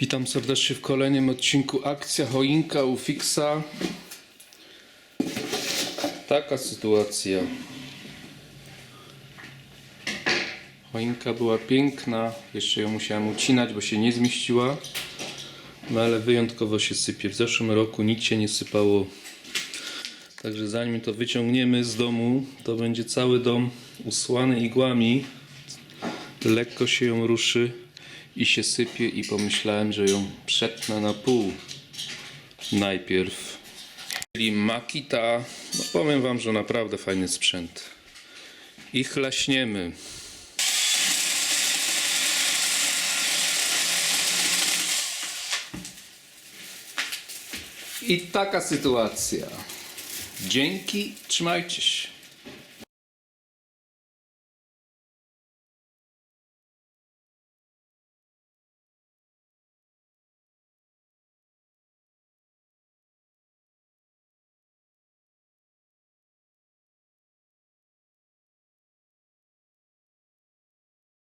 Witam serdecznie w kolejnym odcinku Akcja Choinka u Fixa. Taka sytuacja. Choinka była piękna, jeszcze ją musiałem ucinać, bo się nie zmieściła. No ale wyjątkowo się sypie. W zeszłym roku nic się nie sypało. Także zanim to wyciągniemy z domu, to będzie cały dom usłany igłami. Lekko się ją ruszy i się sypie i pomyślałem, że ją przetnę na pół. Najpierw. Czyli Makita, no powiem wam, że naprawdę fajny sprzęt. I chlaśniemy. I taka sytuacja. Dzięki, trzymajcie się.